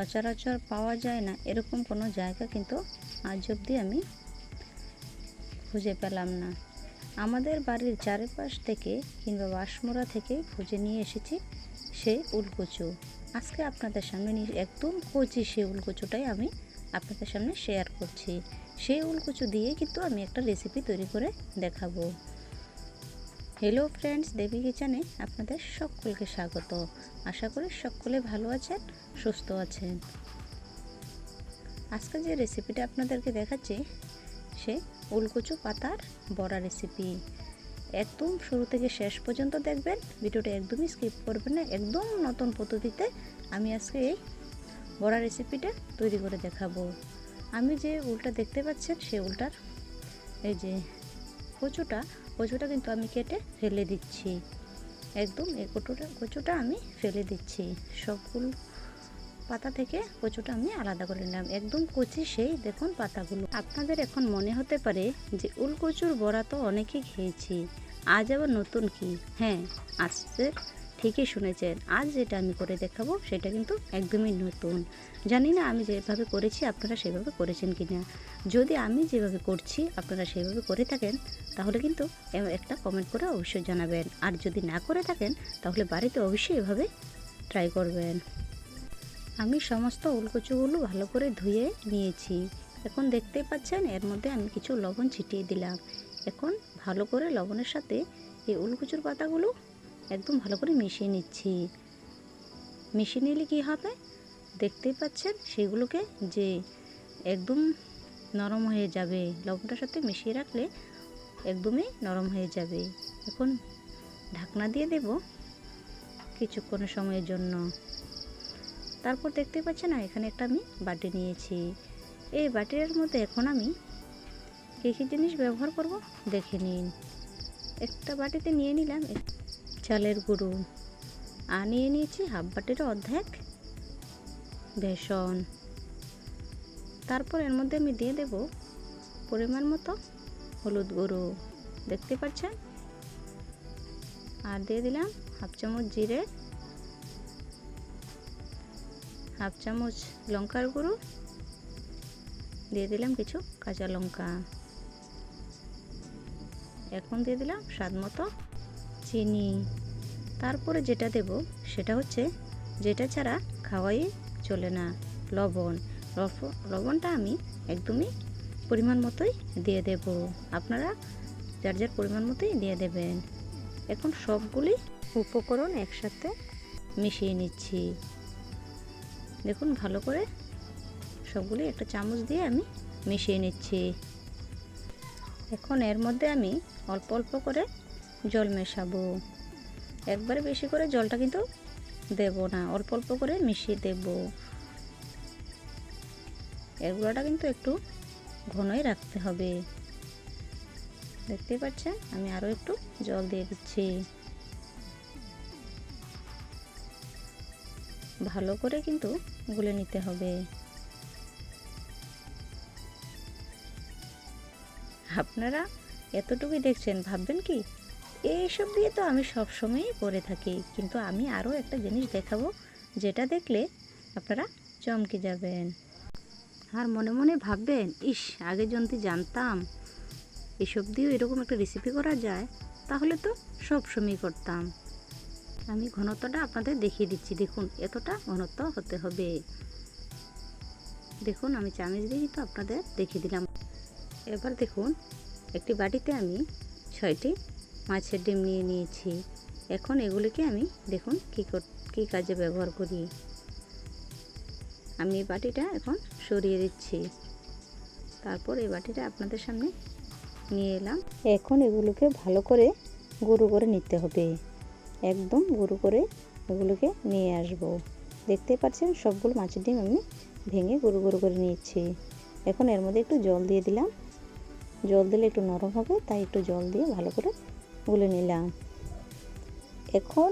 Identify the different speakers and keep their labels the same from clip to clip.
Speaker 1: সচরাচর পাওয়া যায় না। এরকম কোনো জায়গা কিন্তু আজ অবধি আমি খুঁজে পেলাম না। আমাদের বাড়ির চারিপাশ থেকে কিংবা বাঁশমোড়া থেকে খুঁজে নিয়ে এসেছি সেই উলকুচু। আজকে আপনাদের সামনে নিয়ে একদম কচি সেই উলকুচুটাই আমি আপনাদের সামনে শেয়ার করছি। সেই উলকুচু দিয়ে কিন্তু আমি একটা রেসিপি তৈরি করে দেখাবো। হ্যালো ফ্রেন্ডস দেবী কিচেনে আপনাদের সকলকে স্বাগত। আশা করি সকলে ভালো আছেন, সুস্থ আছেন। আজকে যে রেসিপিটা আপনাদেরকে দেখাচ্ছি, সে উলকুচু পাতার বড়া রেসিপি একদম শুরু থেকে শেষ পর্যন্ত দেখবেন, ভিডিওটা একদমই স্কিপ করবেন না, একদম নতুন পদ্ধতিতে আমি আজকে এই বড়া রেসিপিটা তৈরি করে দেখাবো। আমি যে উলটা দেখতে পাচ্ছেন সেই উলটার এই যে কচুটা কচুটা কিন্তু আমি কেটে ফেলে দিচ্ছি। একদম এই কচুটা কচুটা আমি ফেলে দিচ্ছি। সবগুলো পাতা থেকে কচুটা আমি আলাদা করে নিলাম। একদম কচি সেই দেখুন পাতাগুলো। আপনাদের এখন মনে হতে পারে যে উলকচুর বড়া তো অনেকেই খেয়েছি। আজ আবার নতুন কি? হ্যাঁ আজকে ঠিকই শুনেছেন। আজ যেটা আমি করে দেখাবো, সেটা কিন্তু একদমই নতুন। জানি না আমি যেভাবে করেছি, আপনারা সেভাবে করেছেন কি না যদি আমি যেভাবে করছি, আপনারা সেভাবে করে থাকেন, তাহলে কিন্তু একটা কমেন্ট করে অবশ্যই জানাবেন। আর যদি না করে থাকেন, তাহলে বাড়িতে অবশ্যই এভাবে ট্রাই করবেন। আমি সমস্ত উলকচুগুলো ভালো করে ধুয়ে নিয়েছি। এখন দেখতেই পাচ্ছেন, এর মধ্যে আমি কিছু লবণ ছিটিয়ে দিলাম। এখন ভালো করে লবণের সাথে এই উলকুচুর পাতাগুলো একদম ভালো করে মিশিয়ে নিচ্ছি। মিশিয়ে নিলে কী হবে? দেখতেই পাচ্ছেন, সেগুলোকে যে একদম নরম হয়ে যাবে, লবণটার সাথে মিশিয়ে রাখলে একদমই নরম হয়ে যাবে। এখন ঢাকনা দিয়ে দেব কিছুক্ষণের সময়ের জন্য। তারপর দেখতে পাচ্ছেন না এখানে একটা আমি বাটি নিয়েছি। এই বাটির মধ্যে এখন আমি কী কী জিনিস ব্যবহার করব দেখে নিন। একটা বাটিতে নিয়ে নিলাম চালের গুঁড়ো। আর নিয়ে নিয়েছি হাফ বাটির অর্ধেক বেসন। তারপর এর মধ্যে আমি দিয়ে দেব পরিমাণ মতো হলুদ গুঁড়ো। দেখতে পাচ্ছেন? আর দিয়ে দিলাম হাফ চামচ জিরে, হাফ চামচ লঙ্কার গুঁড়ো, দিয়ে দিলাম কিছু কাঁচা লঙ্কা। এখন দিয়ে দিলাম স্বাদ মতো চিনি। তারপরে যেটা দেব সেটা হচ্ছে, যেটা ছাড়া খাওয়াই চলে না, লবণ। লব- লবণটা আমি একদমই পরিমাণ মতোই দিয়ে দেব। আপনারা যার যার পরিমাণ মতোই দিয়ে দেবেন। এখন সবগুলি উপকরণ একসাথে মিশিয়ে নিচ্ছি। দেখুন, ভালো করে সবগুলি একটা চামচ দিয়ে আমি মিশিয়ে নিচ্ছি। এখন এর মধ্যে আমি অল্প অল্প করে জল মেশাবো। একবারে বেশি করে জলটা কিন্তু দেব না, অল্প অল্প করে মিশিয়ে দেব। এগুলোটা কিন্তু একটু ঘনই রাখতে হবে। দেখতে পাচ্ছেন, আমি আরও একটু জল দিয়ে দিচ্ছি। ভালো করে কিন্তু গুলে নিতে হবে। আপনারা এতটুকুই দেখছেন, ভাববেন কি? এইসব দিয়ে তো আমি সবসময়ই করে থাকি। কিন্তু আমি আরও একটা জিনিস দেখাবো, যেটা দেখলে আপনারা চমকে যাবেন। আর মনে মনে ভাববেন, ইস, আগে যদি জানতাম এসব দিয়েও এরকম একটা রেসিপি করা যায়, তাহলে তো সব সময় করতাম আমি ঘনত্বটা আপনাদের দেখিয়ে দিচ্ছি। দেখুন, এতটা ঘনত্ব হতে হবে। দেখুন, আমি চামচ দিয়ে তো আপনাদের দেখিয়ে দিলাম। এবার দেখুন, একটি বাটিতে আমি ছয়টি মাছের ডিম নিয়ে নিয়েছি। এখন এগুলিকে আমি দেখুন কী কী কাজে ব্যবহার করি। আমি এই বাটিটা এখন সরিয়ে দিচ্ছি। তারপর এই বাটিটা আপনাদের সামনে নিয়ে এলাম। এখন এগুলোকে ভালো করে গুঁড়ো করে নিতে হবে। একদম গুঁড়ো করে এগুলোকে নিয়ে আসব। দেখতে পাচ্ছেন সবগুলো মাছের ডিম আমি ভেঙে গুঁড়ো গুঁড়ো করে নিয়েছি। এখন এর মধ্যে একটু জল দিয়ে দিলাম। জল দিলে একটু নরম হবে, তাই একটু জল দিয়ে ভালো করে গুলে নিলাম। এখন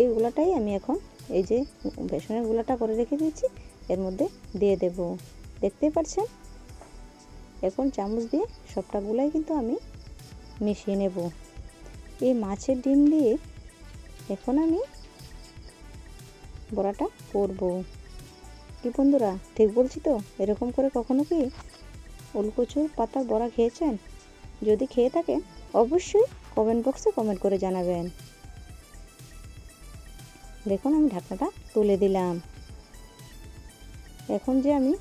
Speaker 1: এই গুলাটাই আমি এখন এই যে বেসনের গুলাটা করে রেখে দিয়েছি, এর মধ্যে দিয়ে দেব। দেখতেই পাচ্ছেন এখন চামচ দিয়ে সবটা গুলাই কিন্তু আমি মিশিয়ে নেব। এই মাছের ডিম দিয়ে এখন আমি বড়াটা করব। কি বন্ধুরা, ঠিক বলছি তো? এরকম করে কখনো কি উলকচুর পাতার বড়া খেয়েছেন? যদি খেয়ে থাকেন অবশ্যই কমেন্ট বক্সে কমেন্ট করে জানাবেন। দেখুন, আমি ঢাকনাটা তুলে দিলাম। এখন যে আমি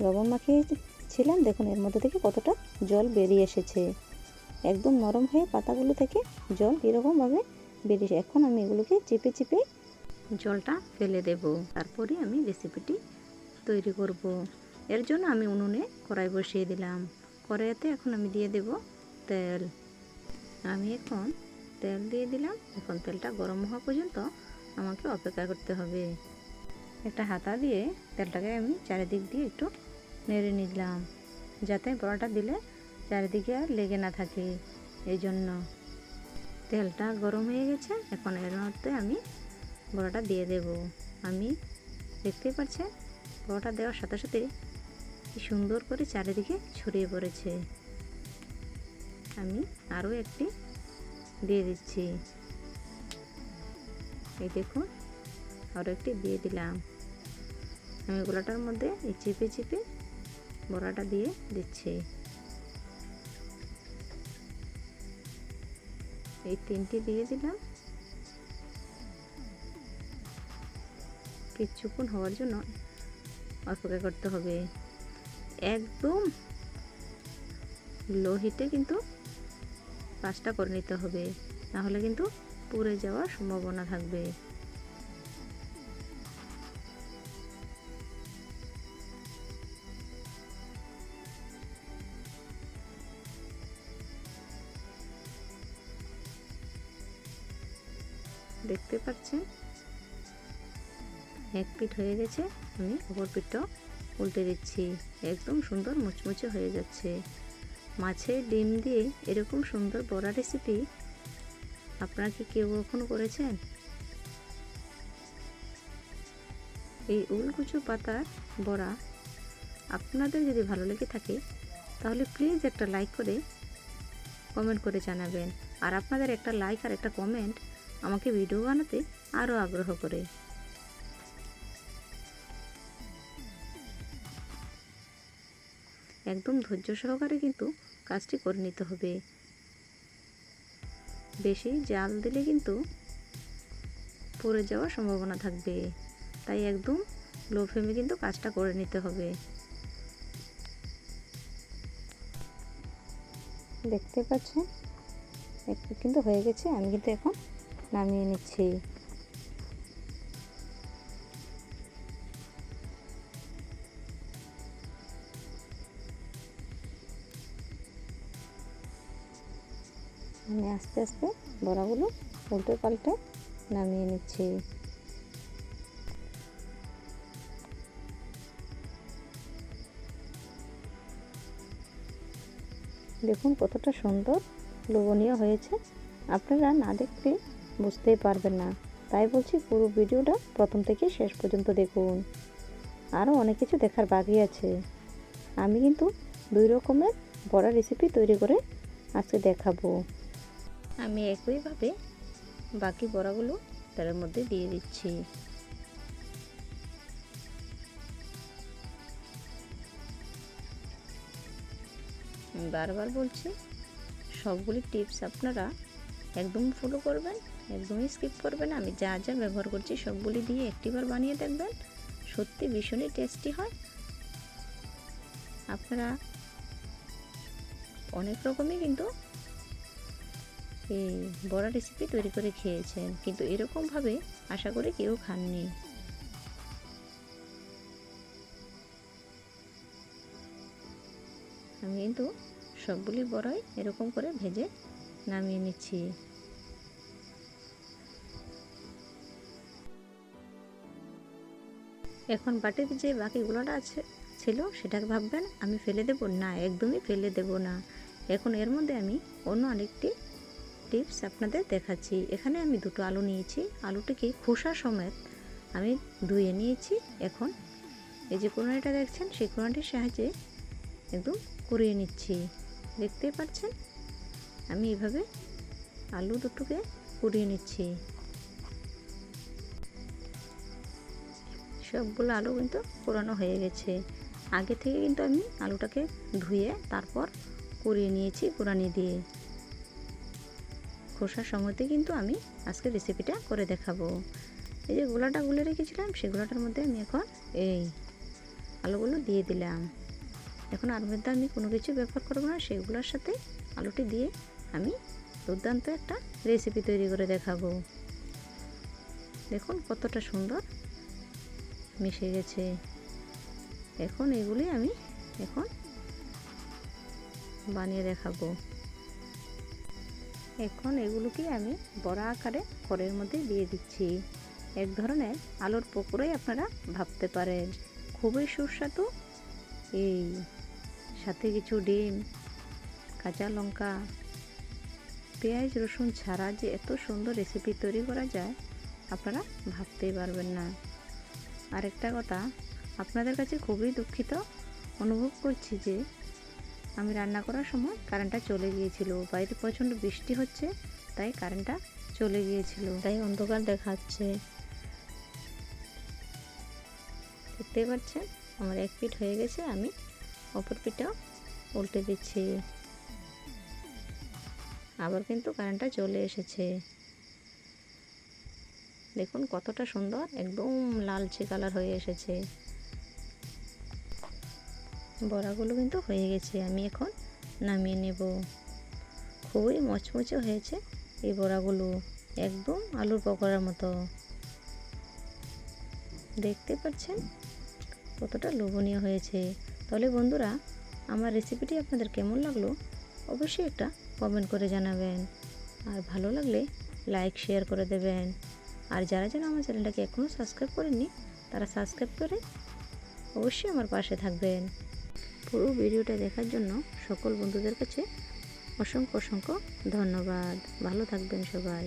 Speaker 1: লবণ মাখিয়ে ছিলাম দেখুন, এর মধ্যে থেকে কতটা জল বেরিয়ে এসেছে। একদম নরম হয়ে পাতাগুলো থেকে জল কীরকমভাবে বেরিয়েছে এখন আমি এগুলোকে চেপে চেপে জলটা ফেলে দেব। তারপরে আমি রেসিপিটি তৈরি করব। এর জন্য আমি উনুনে কড়াই বসিয়ে দিলাম। কড়াইতে এখন আমি দিয়ে দেব তেল। আমি এখন তেল দিয়ে দিলাম। এখন তেলটা গরম হওয়া পর্যন্ত আমাকে অপেক্ষা করতে হবে। একটা হাতা দিয়ে তেলটাকে আমি চারিদিক দিয়ে একটু নেড়ে নিলাম, যাতে বড়াটা দিলে চারিদিকে আর লেগে না থাকে। এই জন্য তেলটা গরম হয়ে গেছে। এখন এর মধ্যে আমি বড়াটা দিয়ে দেব। আমি দেখতেই পাচ্ছেন, বড়াটা দেওয়ার সাথে সাথে সুন্দর করে চারিদিকে ছড়িয়ে পড়েছে। আমি আরও একটি দিয়ে দিচ্ছি। এই দেখুন, আরও একটি দিয়ে দিলাম। আমি গোলাটার মধ্যে এই চেপে চেপে বড়াটা দিয়ে দিচ্ছি। এই তিনটি দিয়ে দিলাম। কিছুক্ষণ হওয়ার জন্য অপেক্ষা করতে হবে। একদম লো হিটে কিন্তু কাজটা করে নিতে হবে। নাহলে কিন্তু পুড়ে যাওয়ার সম্ভাবনা থাকবে। দেখতে পাচ্ছেন? এক পিঠ হয়ে গেছে, আমি অপর পিঠটাও উল্টে দিচ্ছি। একদম সুন্দর মুচমুচে হয়ে যাচ্ছে। মাছের ডিম দিয়ে এরকম সুন্দর বড়া রেসিপি আপনারা কি কেউ কখনো করেছেন? এই উলকুচু পাতার বড়া আপনাদের যদি ভালো লেগে থাকে, তাহলে প্লিজ একটা লাইক করে কমেন্ট করে জানাবেন। আর আপনাদের একটা লাইক আর একটা কমেন্ট আমাকে ভিডিও বানাতে আরও আগ্রহ করে। একদম ধৈর্য সহকারে কিন্তু কাজটি করে নিতে হবে। বেশি জাল দিলে কিন্তু পড়ে যাওয়ার সম্ভাবনা থাকবে। তাই একদম লো ফ্লেমে কিন্তু কাজটা করে নিতে হবে। দেখতে পাচ্ছেন? একটু কিন্তু হয়ে গেছে, আমি কিন্তু এখন নামিয়ে নিচ্ছি। আমি আস্তে আস্তে বড়াগুলো উল্টে পাল্টে নামিয়ে নিচ্ছি। দেখুন কতটা সুন্দর লোভনীয় হয়েছে। আপনারা না দেখলে বুঝতেই পারবেন না। তাই বলছি পুরো ভিডিওটা প্রথম থেকে শেষ পর্যন্ত দেখুন। আরও অনেক কিছু দেখার বাকি আছে। আমি কিন্তু দুই রকমের বড়া রেসিপি তৈরি করে আজকে দেখাবো। আমি একইভাবে বাকি বড়াগুলো তার মধ্যে দিয়ে দিচ্ছি। বারবার বলছি, সবগুলি টিপস আপনারা একদম ফলো করবেন, একদমই স্কিপ করবেন। আমি যা যা ব্যবহার করছি সবগুলি দিয়ে একটিবার বানিয়ে দেখবেন, সত্যি ভীষণই টেস্টি হয়। আপনারা অনেক রকমই কিন্তু এই বড়া রেসিপি তৈরি করে খেয়েছেন। কিন্তু এরকমভাবে আশা করি কেউ খাননি। আমি কিন্তু সবগুলি বড়াই এরকম করে ভেজে নামিয়ে নিচ্ছি। এখন বাটির যে বাকি গুলোটা আছে, ছিল সেটাকে ভাববেন, আমি ফেলে দেব? না, একদমই ফেলে দেব না। এখন এর মধ্যে আমি অন্য আরেকটি টিপস আপনাদের দেখাচ্ছি। এখানে আমি দুটো আলু নিয়েছি। আলুটিকে খোসা সমেত আমি ধুয়ে নিয়েছি। এখন এই যে কোনাটা দেখছেন, সেই কোনাটির সাহায্যে একদম কুড়িয়ে নিচ্ছি। দেখতেই পাচ্ছেন? আমি এভাবে আলু দুটোকে কুড়িয়ে নিচ্ছি। সবগুলো আলু কিন্তু পুরানো হয়ে গেছে। আগে থেকে কিন্তু আমি আলুটাকে ধুয়ে তারপর কুড়িয়ে নিয়েছি কুড়ানি দিয়ে। খোসার সময়তে কিন্তু আমি আজকে রেসিপিটা করে দেখাবো। এই যে গোলাটা গুলে রেখেছিলাম সেই গোলাটার মধ্যে আমি এখন এই আলুগুলো দিয়ে দিলাম। এখন আর মধ্যে আমি কোনো কিছু ব্যবহার করব না, সেগুলোর সাথে আলুটি দিয়ে আমি দুর্দান্ত একটা রেসিপি তৈরি করে দেখাবো। দেখুন কতটা সুন্দর মিশে গেছে। এখন এগুলি আমি এখন বানিয়ে দেখাবো। এখন এগুলোকে আমি বড়া আকারে খড়ের মধ্যে দিয়ে দিচ্ছি। এক ধরনের আলুর পকোড়াই আপনারা ভাবতে পারেন। খুবই সুস্বাদু। এই সাথে কিছু ডিম, কাঁচা লঙ্কা, পেঁয়াজ, রসুন ছাড়া যে এত সুন্দর রেসিপি তৈরি করা যায়, আপনারা ভাবতেই পারবেন না। আরেকটা কথা, আপনাদের কাছে খুবই দুঃখিত অনুভব করছি যে আমি রান্না করার সময় কারেন্টটা চলে গিয়েছিল। বাইরে প্রচণ্ড বৃষ্টি হচ্ছে, তাই কারেন্টটা চলে গিয়েছিল। তাই অন্ধকার দেখাচ্ছে। দেখতেই পাচ্ছেন, আমার এক পিঠ হয়ে গেছে, আমি অপর পিঠটাও উল্টে দিচ্ছি। আবার কিন্তু কারেন্টটা চলে এসেছে। দেখুন কতটা সুন্দর, একদম লালচে কালার হয়ে এসেছে। বড়াগুলো কিন্তু হয়ে গেছে। আমি এখন নামিয়ে নেব। খুবই মচমচে হয়েছে এই বড়াগুলো, একদম আলুর পকোড়ার মতো। দেখতে পাচ্ছেন? কতটা লোভনীয় হয়েছে। তাহলে বন্ধুরা, আমার রেসিপিটি আপনাদের কেমন লাগল? অবশ্যই একটা কমেন্ট করে জানাবেন। আর ভালো লাগলে লাইক শেয়ার করে দেবেন। আর যারা যারা আমার চ্যানেলটাকে এখনও সাবস্ক্রাইব করেননি, তারা সাবস্ক্রাইব করে অবশ্যই আমার পাশে থাকবেন। পুরো ভিডিওটা দেখার জন্য সকল বন্ধুদের কাছে অসংখ্য অসংখ্য ধন্যবাদ। ভালো থাকবেন সবাই।